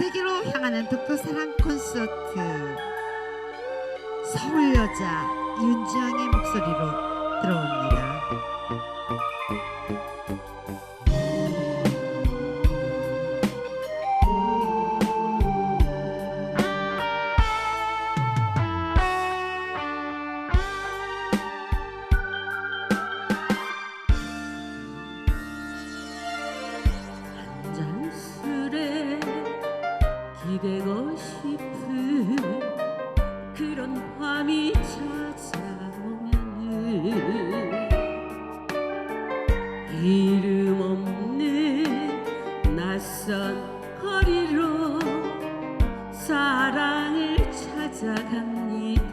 세계로 향하는 독도사랑 콘서트 서울 여자 윤지영의 목소리로 들어옵니다. 기대고 싶은 그런 밤이 찾아오면은 이름 없는 낯선 거리로 사랑을 찾아갑니다.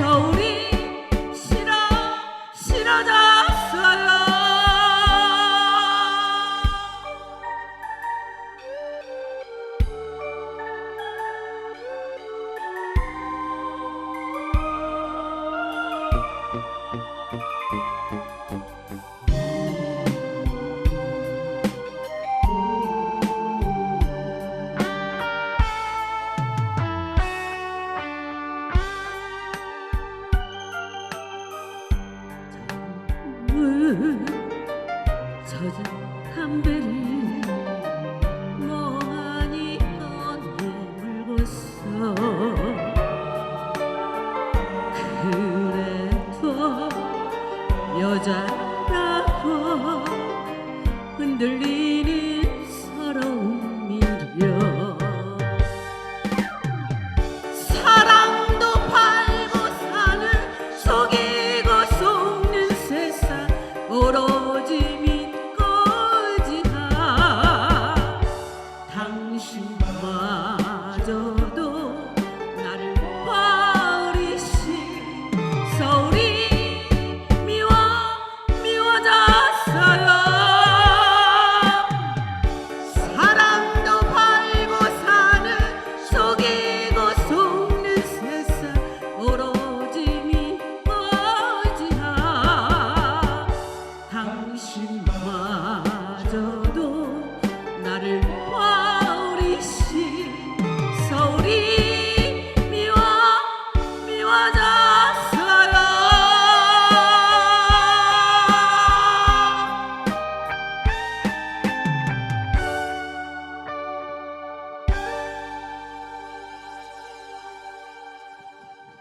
서 서자 담배를 멍하니 꺼내물고서 그래도 여자라고 흔들리